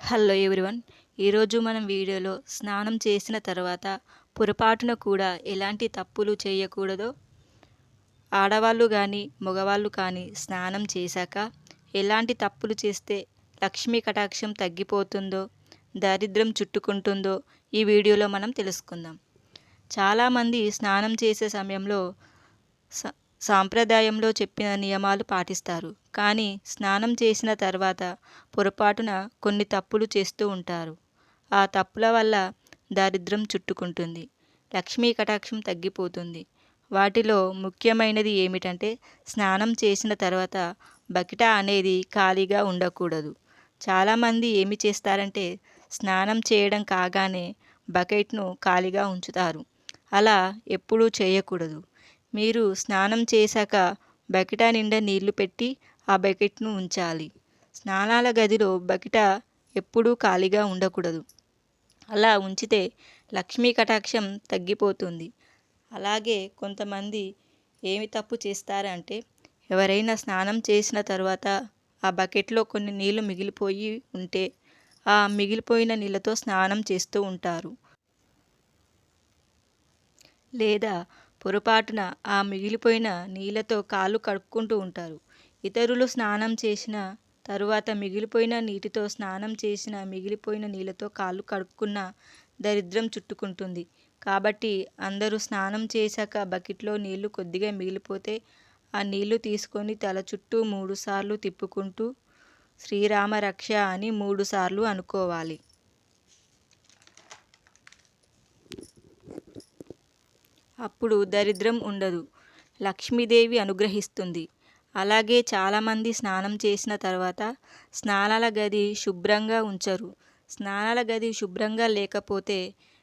Hello everyone. ఈరోజు మనం వీడియోలో స్నానం చేసిన తర్వాత పొరపాటున కూడా ఎలాంటి తప్పులు చేయకూడదో ఆడవాళ్ళు కానీ మగవాళ్ళు కానీ స్నానం చేశాక ఎలాంటి తప్పులు చేస్తే లక్ష్మీ కటాక్షం తగ్గిపోతుందో దారిద్ర్యం చుట్టుకుంటుందో ఈ వీడియోలో మనం తెలుసుకుందాం. చాలామంది స్నానం చేసే సమయంలో స సాంప్రదాయంలో చెప్పిన నియమాలు పాటిస్తారు. కానీ స్నానం చేసిన తర్వాత పొరపాటున కొన్ని తప్పులు చేస్తూ ఉంటారు. ఆ తప్పుల వల్ల దారిద్ర్యం చుట్టుకుంటుంది. లక్ష్మీ కటాక్షం తగ్గిపోతుంది. వాటిలో ముఖ్యమైనది ఏమిటంటే స్నానం చేసిన తర్వాత బకిట అనేది ఖాళీగా ఉండకూడదు. చాలామంది ఏమి చేస్తారంటే స్నానం చేయడం కాగానే బకెట్ను ఖాళీగా ఉంచుతారు. అలా ఎప్పుడూ చేయకూడదు. మీరు స్నానం చేశాక బకెట నిండా నీళ్ళు పెట్టి ఆ బకెట్ను ఉంచాలి. స్నానాల గదిలో బకెట ఎప్పుడూ ఖాళీగా ఉండకూడదు. అలా ఉంచితే లక్ష్మీ కటాక్షం తగ్గిపోతుంది. అలాగే కొంతమంది ఏమి తప్పు చేస్తారంటే ఎవరైనా స్నానం చేసిన తర్వాత ఆ బకెట్లో కొన్ని నీళ్ళు మిగిలిపోయి ఉంటే ఆ మిగిలిపోయిన నీళ్ళతో స్నానం చేస్తూ ఉంటారు. లేదా పొరపాటున ఆ మిగిలిపోయిన నీళ్ళతో కాళ్ళు కడుక్కుంటూ ఉంటారు. ఇతరులు స్నానం చేసిన తరువాత మిగిలిపోయిన నీటితో స్నానం చేసిన మిగిలిపోయిన నీళ్ళతో కాళ్ళు కడుక్కున్న దరిద్రం చుట్టుకుంటుంది. కాబట్టి అందరూ స్నానం చేశాక బకెట్లో నీళ్ళు కొద్దిగా మిగిలిపోతే ఆ నీళ్ళు తీసుకొని తల చుట్టూ మూడుసార్లు తిప్పుకుంటూ శ్రీరామ రక్ష అని మూడుసార్లు అనుకోవాలి. అప్పుడు దరిద్రం ఉండదు. లక్ష్మీదేవి అనుగ్రహిస్తుంది. అలాగే చాలామంది స్నానం చేసిన తర్వాత స్నానాల గది శుభ్రంగా ఉంచరు. స్నానాల గది శుభ్రంగా లేకపోతే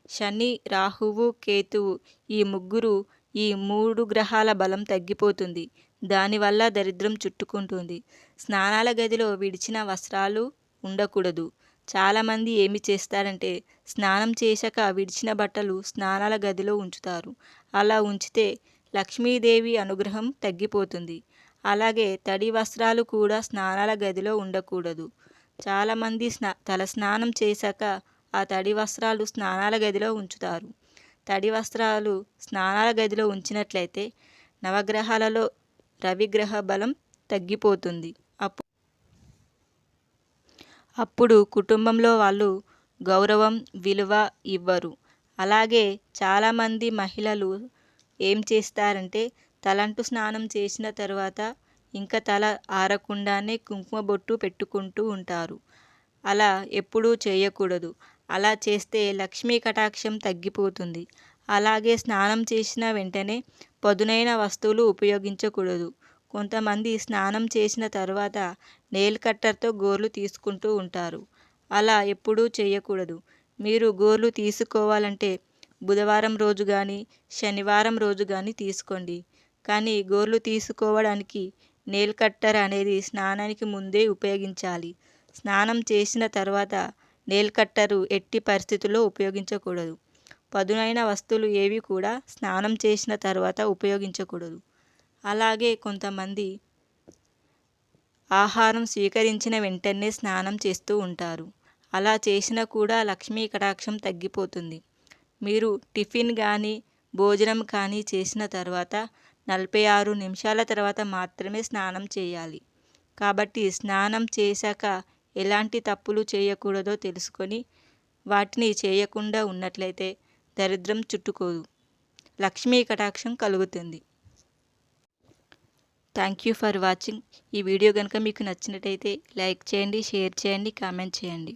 శని రాహువు కేతువు ఈ ముగ్గురు ఈ మూడు గ్రహాల బలం తగ్గిపోతుంది. దానివల్ల దరిద్రం చుట్టుకుంటుంది. స్నానాల గదిలో విడిచిన వస్త్రాలు ఉండకూడదు. చాలామంది ఏమి చేస్తారంటే స్నానం చేశాక విడిచిన బట్టలు స్నానాల గదిలో ఉంచుతారు. అలా ఉంచితే లక్ష్మీదేవి అనుగ్రహం తగ్గిపోతుంది. అలాగే తడి వస్త్రాలు కూడా స్నానాల గదిలో ఉండకూడదు. చాలామంది స్నా తల స్నానం చేశాక ఆ తడి వస్త్రాలు స్నానాల గదిలో ఉంచుతారు. తడి వస్త్రాలు స్నానాల గదిలో ఉంచినట్లయితే నవగ్రహాలలో రవిగ్రహ బలం తగ్గిపోతుంది. అప్పుడు అప్పుడు కుటుంబంలో వాళ్ళు గౌరవం విలువ ఇవ్వరు. అలాగే చాలామంది మహిళలు ఏం చేస్తారంటే తలంటు స్నానం చేసిన తర్వాత ఇంకా తల ఆరకుండానే కుంకుమ బొట్టు పెట్టుకుంటూ ఉంటారు. అలా ఎప్పుడూ చేయకూడదు. అలా చేస్తే లక్ష్మీ కటాక్షం తగ్గిపోతుంది. అలాగే స్నానం చేసిన వెంటనే పదునైన వస్తువులు ఉపయోగించకూడదు. కొంతమంది స్నానం చేసిన తర్వాత నెయిల్ కట్టర్తో గోర్లు తీసుకుంటూ ఉంటారు. అలా ఎప్పుడూ చేయకూడదు. మీరు గోర్లు తీసుకోవాలంటే బుధవారం రోజు కానీ శనివారం రోజు కానీ తీసుకోండి. కానీ గోర్లు తీసుకోవడానికి నెయిల్ కట్టర్ అనేది స్నానానికి ముందే ఉపయోగించాలి. స్నానం చేసిన తర్వాత నెయిల్ కట్టరు ఎట్టి పరిస్థితుల్లో ఉపయోగించకూడదు. పదునైన వస్తువులు ఏవి కూడా స్నానం చేసిన తర్వాత ఉపయోగించకూడదు. అలాగే కొంతమంది ఆహారం స్వీకరించిన వెంటనే స్నానం చేస్తూ ఉంటారు. అలా చేసినా కూడా లక్ష్మీ కటాక్షం తగ్గిపోతుంది. మీరు టిఫిన్ కానీ భోజనం కానీ చేసిన తర్వాత నలభై ఆరు నిమిషాల తర్వాత మాత్రమే స్నానం చేయాలి. కాబట్టి స్నానం చేశాక ఎలాంటి తప్పులు చేయకూడదో తెలుసుకొని వాటిని చేయకుండా ఉన్నట్లయితే దరిద్రం చుట్టుకోదు. లక్ష్మీ కటాక్షం కలుగుతుంది. Thank you for watching. ఈ వీడియో కనుక మీకు నచ్చినట్టయితే లైక్ చేయండి షేర్ చేయండి కామెంట్ చేయండి.